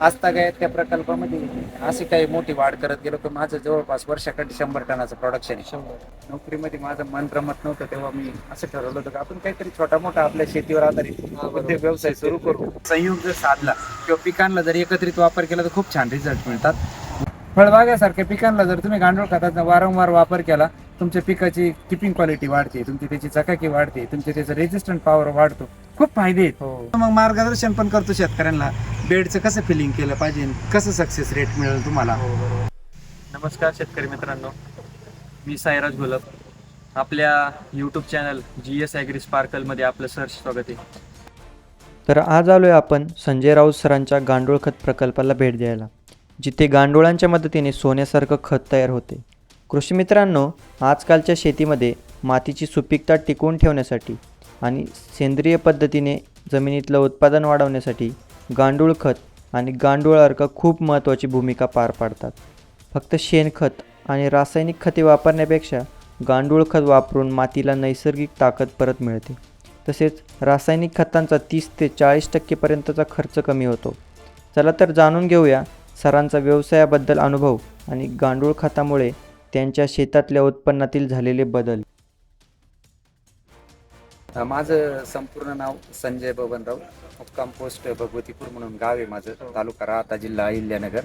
आजता काय त्या प्रकल्पामध्ये. अशी काही मोठी वाढ करत गेलो की माझं जवळपास वर्षाकडे शंभर टनाचं प्रोडक्शन आहे. शंभर. नोकरीमध्ये माझं मन रमत नव्हतं तेव्हा मी असं ठरवलं होतं की आपण काहीतरी छोटा मोठा आपल्या शेतीवर आधारित. उद्योग व्यवसाय सुरू करू. संयोग जर साधला किंवा पिकांना जर एकत्रित वापर केला तर खूप छान रिझल्ट मिळतात. फळबागासारख्या पिकांना जर तुम्ही गांडूळ खताचा वारंवार वापर केला तुमच्या पिकाची किपिंग क्वालिटी वाढते तुमची त्याची चकाकी वाढते तुमचे त्याचं रेजिस्टंट पॉवर वाढतो. खूप फायदे आहेत. हो. मग मार्गदर्शन पण करतो शेतकऱ्यांना. बेडचं कसं फिलिंग केलं पाहिजे कसं सक्सेस रेट मिळेल तुम्हाला? हो नमस्कार शेतकरी मित्रांनो. मी साईराज गुलाब आपल्या YouTube channel G S agri स्पार्कलमध्ये आपलं सहर्ष स्वागत आहे. तर आज आलो आहे आपण संजय राऊत सरांच्या गांडूळ खत प्रकल्पाला भेट द्यायला जिथे गांडुळांच्या मदतीने सोन्यासारखं खत तयार होते. कृषी मित्रांनो आजकालच्या शेतीमध्ये मातीची सुपीकता टिकवून ठेवण्यासाठी आणि सेंद्रिय पद्धतीने जमिनीतलं उत्पादन वाढवण्यासाठी गांडूळ खत आणि गांडूळ अर्क खूप महत्त्वाची भूमिका पार पाडतात. फक्त शेणखत आणि रासायनिक खते वापरण्यापेक्षा गांडूळ खत वापरून मातीला नैसर्गिक ताकद परत मिळते. तसेच रासायनिक खतांचा तीस ते चाळीस टक्केपर्यंतचा खर्च कमी होतो. चला तर जाणून घेऊया सरांचा व्यवसायाबद्दल अनुभव आणि गांडूळ खतामुळे त्यांच्या शेतातल्या उत्पन्नातील झालेले बदल. माझं संपूर्ण नाव संजय बबनराव मुक्काम पोस्ट भगवतीपूर म्हणून गाव आहे माझं तालुका राहता जिल्हा अहिल्यानगर.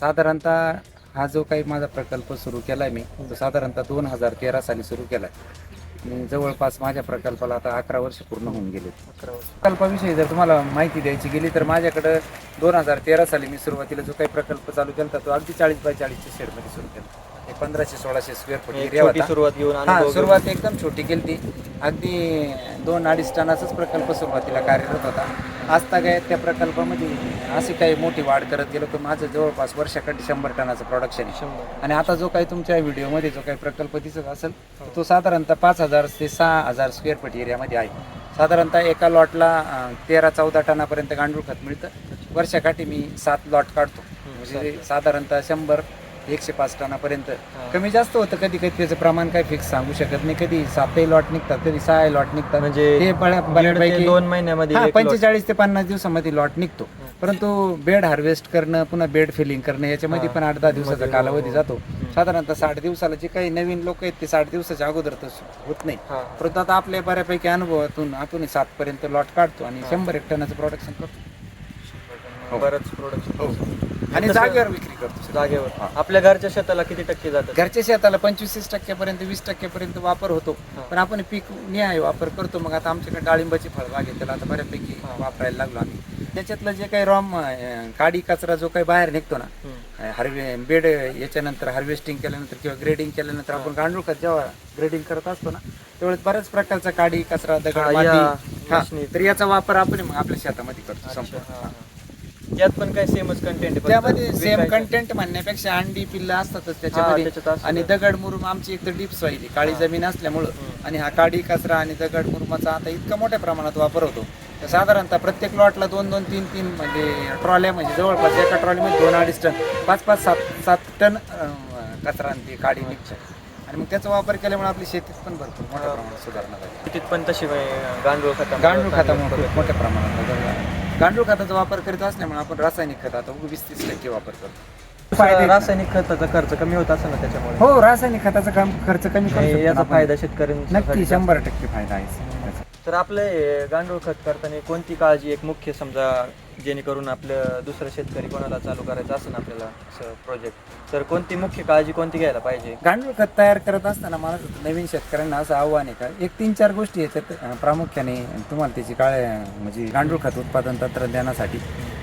साधारणतः हा जो काही माझा प्रकल्प सुरू केला आहे मी तो साधारणतः दोन हजार तेरा साली सुरू केला आहे मी जवळपास माझ्या प्रकल्पाला आता अकरा वर्ष पूर्ण होऊन गेले. प्रकल्पाविषयी जर तुम्हाला माहिती द्यायची गेली तर माझ्याकडं दोन हजार तेरा साली मी सुरुवातीला जो काही प्रकल्प चालू केला तो अगदी चाळीस बाय चाळीसच्या शेडमध्ये सुरू केला. पंधराशे सोळाशे स्क्वेअर फूट एक एरिया छोटी होता. सुरुवात घेऊन हा अनुभव घेऊन. सुरुवात एकदम छोटी केली ती अगदी दोन अडीच टनाचाच प्रकल्प सुरुवातीला कार्यरत होता. आजता काय त्या प्रकल्पामध्ये अशी काही मोठी वाढ करत गेलो की माझं जवळपास वर्षाकडे शंभर टनाचं प्रोडक्शन आहे. शंभर. आणि आता जो काही तुमच्या व्हिडिओमध्ये जो काही प्रकल्प दिसत असेल तो साधारणतः पाच हजार ते सहा हजार स्क्वेअर फूट एरियामध्ये आहे. साधारणतः एका लॉटला अं, तेरा चौदा टनापर्यंत गांडूळ खत मिळतं. वर्षाकाठी मी सात लॉट काढतो. म्हणजे साधारणतः शंभर एकशे पाच टनापर्यंत. कमी जास्त होतं कधी कधी त्याचं प्रमाण काही फिक्स सांगू शकत नाही. कधी सातही लॉट निघतात कधी सहा लॉट निघतात. म्हणजे बऱ्यापैकी दोन महिन्यामध्ये. पंचेचाळीस ते पन्नास दिवसामध्ये लॉट निघतो. परंतु बेड हार्वेस्ट करणं पुन्हा बेड फिलिंग करणं याच्यामध्ये. पण आठ दहा दिवसाचा कालावधी हो. जातो. साधारणतः साठ दिवसाला जे काही नवीन लोक आहेत ते साठ दिवसाच्या अगोदर तर होत नाही. परंतु आता आपल्या बऱ्यापैकी अनुभवातून आपण सात पर्यंत लॉट काढतो आणि शंभर एक टनाचं प्रोडक्शन करतो. बरंच प्रोडक्ट आणि जागेवर विक्री करतो. जागेवर. आपल्या घरच्या शेताला किती टक्के जातात घरच्या शेताला पंचवीस तीस टक्क्यापर्यंत वीस टक्क्यापर्यंत वापर होतो. पण आपण पीक निहाय वापर करतो मग आता आमच्याकडे डाळिंबाची फळबाग आहे त्याला आता बऱ्यापैकी. वापरायला लागलो आम्ही त्याच्यातलं जे काही रॉम काडी कचरा जो काही बाहेर निघतो ना. हार्वे बेड याच्यानंतर हार्वेस्टिंग केल्यानंतर किंवा ग्रेडिंग केल्यानंतर आपण गांडूळ खत जेव्हा ग्रेडिंग करत असतो ना त्यावेळेस बऱ्याच प्रकारचा काडी कचरा दगड. तर याचा वापर आपण मग आपल्या शेतामध्ये करतो संपूर्ण हा, हा. हा. यात पण काय सेमच कंटेंट त्यामध्ये सेम कंटेंट म्हणण्यापेक्षा अंडी पिल्ला असतातच त्याच्यामध्ये त्याच्यात. आणि दगड मुरुम आमची एक तर डीप सॉईल काळी जमीन असल्यामुळं. आणि हा काडी कचरा आणि दगड मुरुमाचा आता इतका मोठ्या प्रमाणात वापर होतो तर साधारणतः प्रत्येक लॉटला दोन दोन तीन तीन म्हणजे ट्रॉल्या म्हणजे जवळपास एका ट्रॉलीमध्ये दोन अडीच टन पाच पाच सात सात टन अं, कचरा आणि ती काडी निघते आणि मग त्याचा वापर केल्यामुळे आपली शेतीत पण भरपूर मोठ्या प्रमाणात सुधारणा झाली पण तशी म्हणजे गांडूळ खत गांडूळ खतामुळे खूप मोठ्या प्रमाणात बदल झाला. गांडूळ खताचा वापर करीत असल्यामुळे आपण रासायनिक खत आता वीस तीस टक्के वापर करतो फायदे? रासायनिक खताचा खर्च कमी होत असेल ना त्याच्यामुळे हो रासायनिक खताचा कम खर्च कमी करू शकतो याचा आपण. फायदा शेतकऱ्यांना नक्की शंभर टक्के फायदा आहे. तर आपलं हे गांडूळ खत करताना कोणती काळजी एक मुख्य समजा जेणेकरून आपलं दुसरं शेतकरी कोणाला चालू करायचं असेल आपल्याला प्रोजेक्ट तर कोणती मुख्य काळजी कोणती घ्यायला पाहिजे? गांडूळ खत तयार करत असताना मला नवीन शेतकऱ्यांना असं आव्हान आहे का? एक तीन चार गोष्टी अं, प्रामुख्याने तुम्हाला त्याची काळ म्हणजे गांडूळ खत उत्पादन तंत्रज्ञानासाठी.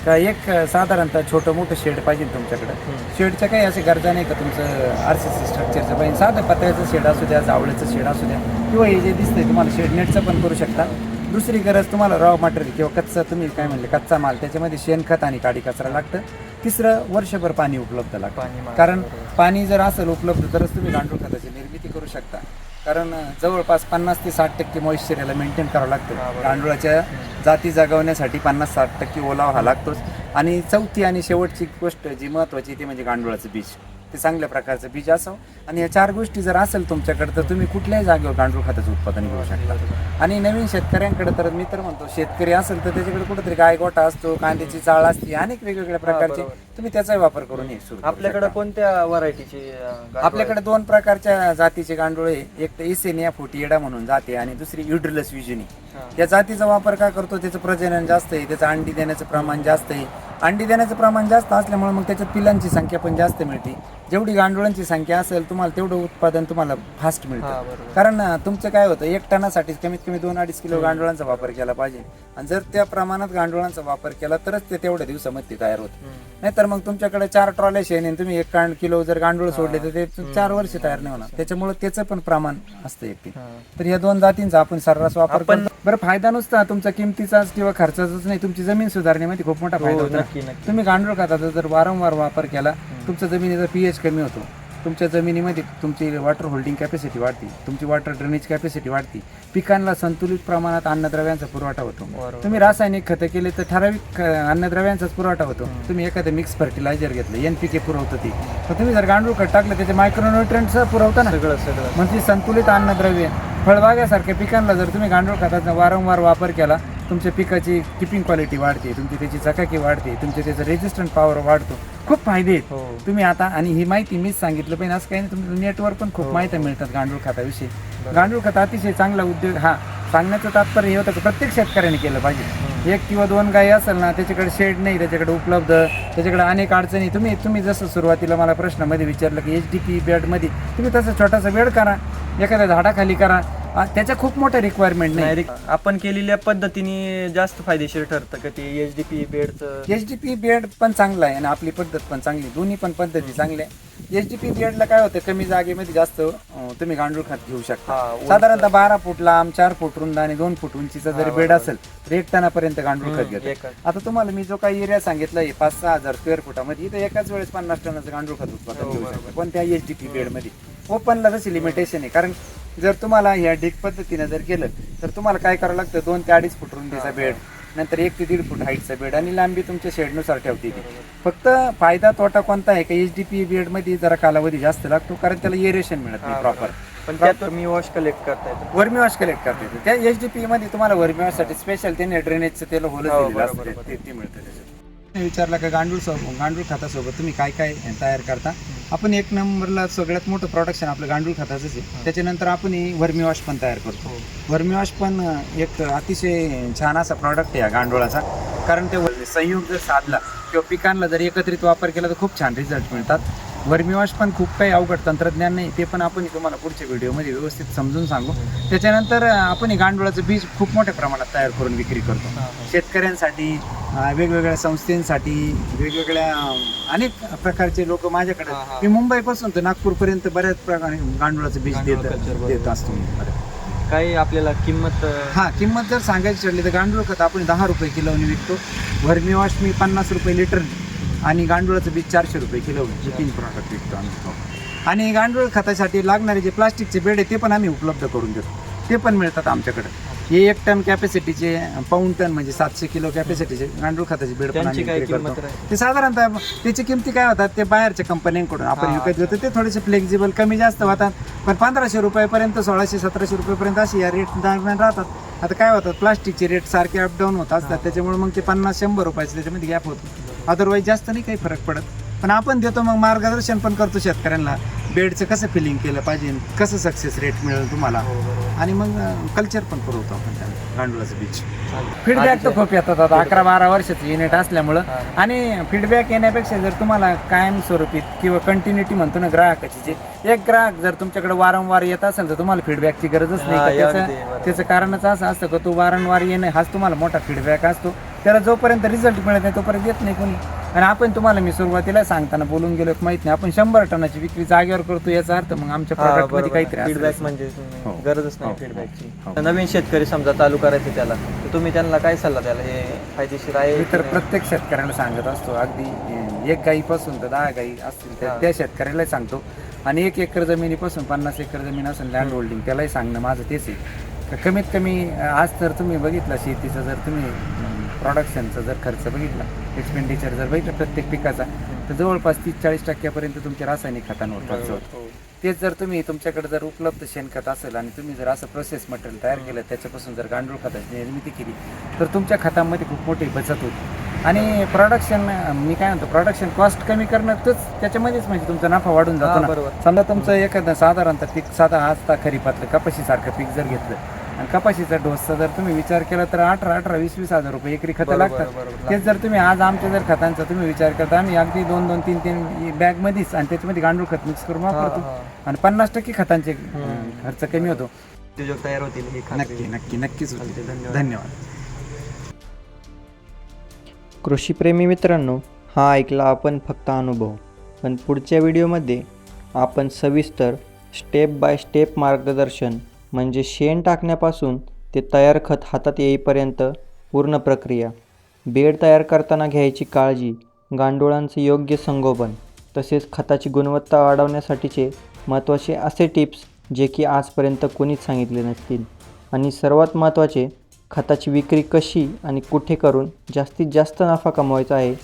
का एक साधारणतः छोटं मोठं शेड पाहिजे तुमच्याकडं. शेडच्या काही असे गरजा नाही का तुमचं आर सी सी स्ट्रक्चरचं पाहिजे साधं पत्र्याचं शेड असू द्या जावळाचं शेड असू द्या किंवा हे जे दिसतंय तुम्हाला शेड नेटचं पण करू शकता. दुसरी गरज तुम्हाला रॉ मटेरियल किंवा कच्चा तुम्ही काय म्हणले कच्चा माल त्याच्यामध्ये शेणखत आणि काडी कचरा लागतं. तिसरं वर्षभर पाणी उपलब्ध लागतं. कारण. पाणी जर असेल उपलब्ध तरच तुम्ही गांडूळ खताची निर्मिती करू शकता. कारण जवळपास पन्नास ते साठ टक्के मॉइश्चर याला मेंटेन करावं लागतं. गांडुळाच्या जाती जगवण्यासाठी पन्नास साठ टक्के ओलावा हा लागतोच. आणि चौथी आणि शेवटची गोष्ट जी महत्वाची ती म्हणजे गांडुळाचं बीज. ते चांगल्या प्रकारचं बीज असावं. आणि या चार गोष्टी जर असेल तुमच्याकडे तर तुम्ही कुठल्याही जागेवर गांडूळ खताचं उत्पादन घेऊ शकता. आणि नवीन शेतकऱ्यांकडे तर मी तर म्हणतो शेतकरी असेल तर त्याच्याकडे कुठेतरी गायगोटा असतो कांद्याची चाळ असते अनेक वेगवेगळ्या प्रकारचे. तुम्ही त्याचाही वापर करून हे सुरू आपल्याकडे. कोणत्या व्हरायटीची आपल्याकडे दोन प्रकारच्या जातीचे गांडूळ आहे. एक तर इसेनिया फुटिएडा म्हणून जाते आणि दुसरी युड्रिलस विजुनी. आहे? या जातीचा वापर का करतो? त्याचं प्रजनन जास्त आहे त्याचं अंडी देण्याचं प्रमाण जास्त आहे. अंडी देण्याचं प्रमाण जास्त असल्यामुळे मग त्याच्यात पिलांची संख्या पण जास्त मिळते. जेवढी गांडुळांची संख्या असेल तुम्हाला तेवढं उत्पादन तुम्हाला फास्ट मिळतं. बरोबर. कारण अं, तुमचं काय होतं एक टनासाठी कमीत कमी दोन अडीच किलो गांडुळांचा वापर केला पाहिजे. आणि जर त्या प्रमाणात गांडुळांचा वापर केला तरच ते तेवढ्या दिवसामध्ये ते तयार होतं. हम्म. नाहीतर मग तुमच्याकडे चार ट्रॉल्या शेण आणि तुम्ही एक कांड किलो जर गांडूळ सोडले तर ते चार वर्ष तयार नाही होणार. त्याच्यामुळे त्याचं पण प्रमाण असतं एक हा. तर या दोन जातींचा आपण सर्रास वापर आपण- करतो. बरं फायदा नुसता तुमचा किमतीचाच किंवा खर्चाचाच नाही तुमची जमीन सुधारण्यामध्ये खूप मोठा फायदा हो, होतो ना. नक्की नक्की. तुम्ही गांडूळ खताचा जर वारंवार वापर केला तुमच्या जमिनीचा पीएच कमी होतो. तुमच्या जमिनीमध्ये तुमची वॉटर होल्डिंग कॅपॅसिटी वाढते. तुमची वॉटर ड्रेनेज कॅपॅसिटी वाढते. पिकांना संतुलित प्रमाणात अन्नद्रव्यांचा पुरवठा होतो. तुम्ही रासायनिक खतं केले तर ठराविक अन्नद्रव्यांचाच पुरवठा होतो. तुम्ही एखादं मिक्स फर्टिलायझर घेतलं एन पी के पुरवतं ती. तर तुम्ही जर गांडूळ खत टाकलं त्याचे मायक्रोन्युट्रंट्स पुरवता ना? सगळं सगळं. म्हणजे संतुलित अन्नद्रव्य फळबागासारख्या पिकांना जर तुम्ही गांडूळ खताचा वारंवार वापर केला तुमच्या पिकाची किपिंग क्वालिटी वाढते तुमची त्याची चकाकी वाढते तुमचे त्याचं रेजिस्टंट पॉवर वाढतो. खूप फायदे आहेत. हो. तुम्ही आता आणि ही माहिती मीच सांगितलं पण असं काही नाही तुमच्या नेटवर पण खूप माहिती मिळतात गांडूळ खताविषयी. गांडूळ खत अतिशय चांगला उद्योग हा सांगण्याचं तात्पर्य हे होतं की प्रत्येक शेतकऱ्याने केलं पाहिजे. एक किंवा दोन गायी असेल ना त्याच्याकडे शेड नाही त्याच्याकडे उपलब्ध त्याच्याकडे अनेक अडचणी तुम्ही तुम्ही जसं सुरुवातीला मला प्रश्नामध्ये विचारलं की एच डी पी बेडमध्ये तुम्ही तसं छोटासा बेड करा एखाद्या झाडाखाली करा आ, त्याच्या खूप मोठ्या रिक्वायरमेंट नाही आपण केलेल्या पद्धतीने जास्त फायदेशीर ठरतं का ते एच डी पी बेडचं एच डी पी बेड पण चांगला आहे आणि आपली पद्धत पण चांगली. दोन्ही पण पद्धती चांगल्या आहे एच डी पी बेडला काय होतं कमी जागेमध्ये जास्त अं, तुम्ही गांडूळ खत घेऊ शकता हा, उंच. साधारणतः बारा फूट लांब चार फूट रुंद आणि दोन फूट उंचीचा जरी बेड असेल तर एक टनापर्यंत गांडूळ खत घेतो एकच. आता तुम्हाला मी जो काही एरिया सांगितला आहे पाच सहा हजार स्क्वेअर फुटामध्ये इथं एकाच वेळेस पन्नास टनाचं गांडूळ खत उत्पादन हो, घेऊ बरोबर. शकतो पण त्या एच डी पी बेडमध्ये ओपनला जशी लिमिटेशन आहे कारण जर तुम्हाला ह्या डिक पद्धतीने जर केलं तर तुम्हाला काय करावं लागतं? दोन ते अडीच फूट रुंदीचा बेड नंतर एक ते दीड फूट हाईटचा बेड आणि लांबी तुमच्या शेडनुसार ठेवते ती. फक्त फायदा तोटा कोणता आहे? का एच डी पी बेडमध्ये जरा कालावधी जास्त लागतो? कारण त्याला एरेशन मिळत नाही प्रॉपर पण त्यात वॉश कलेक्ट करता येतो वर्मी वॉश कलेक्ट करता येते त्या एच डी पी मध्ये तुम्हाला वर्मी वॉशसाठी स्पेशल त्यांनी ड्रेनेजचं तेल होलं. ते मिळतं त्याच्यात. विचारलं का गांडूळ सोबत गांडूळ खतासोबत तुम्ही काय काय तयार करता? आपण एक नंबरला सगळ्यात मोठं प्रोडक्शन आपलं गांडूळ खताचंच आहे. त्याच्यानंतर आपण वर्मी वॉश पण तयार करतो. वर्मी वॉश पण एक अतिशय छान असा प्रॉडक्ट आहे या गांडुळाचा. कारण ते संयोग जर साधला किंवा पिकांना जर एकत्रित वापर केला तर खूप छान रिझल्ट मिळतात. वर्मी वॉश पण खूप काही अवघड तंत्रज्ञान नाही ते पण आपण तुम्हाला पुढच्या व्हिडिओमध्ये व्यवस्थित समजून सांगू त्याच्यानंतर आपण गांडुळाचं बीज खूप मोठ्या प्रमाणात तयार करून विक्री करतो शेतकऱ्यांसाठी वेगवेगळ्या संस्थेसाठी वेगवेगळ्या अनेक प्रकारचे लोक माझ्याकडे. मी मुंबईपासून तर नागपूरपर्यंत बऱ्याच प्रकारे गांडुळाचं बीज देत. देत असतो. काही आपल्याला किंमत हा किंमत जर सांगायची ठरली तर गांडूळ खत आपण दहा रुपये किलोने विकतो वर्मी वॉश मी पन्नास रुपये लिटर आणि गांडुळाचं बीज चारशे रुपये किलो हे तीन प्रॉडक्ट विकतो आम्ही. हो. आणि गांडूळ खतासाठी लागणारे जे प्लास्टिकचे बेड आहे ते पण आम्ही उपलब्ध करून देतो. ते पण मिळतात आमच्याकडे. हे एक टन कॅपॅसिटीचे पाऊन टन म्हणजे सातशे किलो कॅपॅसिटीचे गांडूळ खताचे बेड पण त्यांची आम्ही काय विक्री किंमत करतो. राहील? ते साधारणतः त्याची किमती काय होतात ते बाहेरच्या कंपन्यांकडून आपण विकत घेतो. ते थोडेसे फ्लेक्झिबल कमी जास्त होतात. पण पंधराशे रुपयापर्यंत सोळाशे सतराशे रुपयापर्यंत अशी या रेट दरम्यान राहतात. आता काय होतात प्लास्टिकचे रेट सारखे अपडाऊन होत असतात. त्याच्यामुळे मग ते पन्नास शंभर रुपयाचे त्याच्यामध्ये गॅप होतो. अदरवाईज जास्त नाही काही फरक पडत. पण आपण देतो मग मार्गदर्शन पण करतो शेतकऱ्यांना. बेडचं कसं फिलिंग केलं पाहिजे कसं सक्सेस रेट मिळेल तुम्हाला? आणि मग कल्चर पण पुरवतो आपण त्यांना गांडुळाचं बीच फीडबॅक तर खूप येतात आता अकरा बारा वर्षाचं युनिट असल्यामुळं. आणि फीडबॅक येण्यापेक्षा जर तुम्हाला कायमस्वरूपी किंवा कंटिन्युटी म्हणतो ना ग्राहकाची जे एक ग्राहक जर तुमच्याकडे वारंवार येत असेल तर तुम्हाला फीडबॅकची गरजच नाही. हा, त्याचं. त्याचं कारणच असं असतं का तो वारंवार येणं हाच तुम्हाला मोठा फीडबॅक असतो. त्याला जोपर्यंत रिझल्ट मिळत नाही तोपर्यंत येत नाही कोणी आणि आपण तुम्हाला मी सुरुवातीला सांगताना बोलून गेलो माहीत नाही आपण शंभर टनाची विक्री जागेवर करतो याचा अर्थ मग आमच्या प्रॉडक्टमध्ये काहीतरी असेल. फीडबॅक म्हणजे हो. गरजच नाही हो. फीडबॅकची हो. नवीन शेतकरी समजा चालू करायचे त्याला तर तुम्ही त्यांना काय सल्ला द्याल हे फायदेशीर आहे मी की तर नाही? प्रत्येक शेतकऱ्याला सांगत असतो अगदी अं, एक गाईपासून तर दहा गाई असतील हा. त्या शेतकऱ्याला सांगतो आणि एक एकर जमिनीपासून पन्नास एकर जमीन असेल लँड होल्डिंग त्यालाही सांगणं माझं तेच आहे तर कमीत कमी अं, आज तर तुम्ही बघितलं शेतीचं जर तुम्ही प्रोडक्शनचा जर खर्च बघितला एक्सपेंडिचर जर बघितलं प्रत्येक पिकाचा तर जवळपास तीस चाळीस टक्क्यापर्यंत तुमच्या रासायनिक खतांवर खर्च होतो. हो. तेच जर तुम्ही तुमच्याकडे जर उपलब्ध शेणखत असेल आणि तुम्ही जर असं प्रोसेस मटेरियल तयार केलं त्याच्यापासून जर गांडूळ खताची निर्मिती केली तर तुमच्या खतामध्ये खूप मोठी बचत होती. आणि प्रोडक्शन मी काय म्हणतो प्रोडक्शन कॉस्ट कमी करणं तोच त्याच्यामध्येच म्हणजे तुमचा नफा वाढून जातो ना. बरोबर. समजा तुमचं एखादं साधारणतः पीक साधा आजता खरीपातलं कपाशीसारखं पीक जर घेतलं आणि कपाशीचा डोसचा जर तुम्ही विचार केला तर अठरा अठरा वीस वीस हजार रुपये एकरी खतं लागतात. तेच जर तुम्ही आज आमच्या जर खतांचा तुम्ही विचार करता आम्ही अगदी दोन दोन तीन तीन बॅग मध्येच आणि त्याच्यामध्ये गांडूळ खत मिक्स करून वापरतो. आणि पन्नास टक्के खतांचे खर्च कमी होतो. उद्योजक तयार होतील ही नक्की नक्की नक्कीच धन्यवाद. धन्यवाद. कृषीप्रेमी मित्रांनो हा ऐकला आपण फक्त अनुभव. पण पुढच्या व्हिडिओमध्ये आपण सविस्तर स्टेप बाय स्टेप मार्गदर्शन म्हणजे शेण टाकण्यापासून ते तयार खत हातात येईपर्यंत पूर्ण प्रक्रिया. बेड तयार करताना घ्यायची काळजी गांडुळांचे योग्य संगोपन तसेच खताची गुणवत्ता वाढवण्यासाठीचे महत्त्वाचे असे टिप्स जे की आजपर्यंत कोणीच सांगितले नसतील. आणि सर्वात महत्त्वाचे खताची विक्री कशी आणि कुठे करून जास्तीत जास्त नफा कमवायचा आहे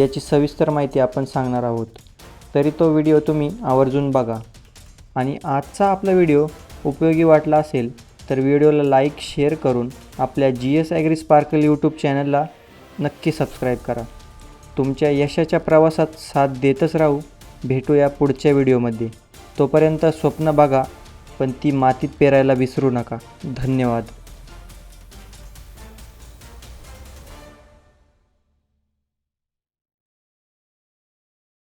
याची सविस्तर माहिती आपण सांगणार आहोत. तरी तो व्हिडिओ तुम्ही आवर्जून बघा. आणि आजचा आपला व्हिडिओ उपयोगी वाटला असेल तर व्हिडिओला लाईक शेअर करून आपल्या G S agri sparkle YouTube चॅनलला नक्की सबस्क्राईब करा. तुमच्या यशाच्या प्रवासात साथ देतच राहू. भेटूया पुढच्या व्हिडिओमध्ये. तोपर्यंत स्वप्न बघा पण ती मातीत पेरायला विसरू नका. धन्यवाद.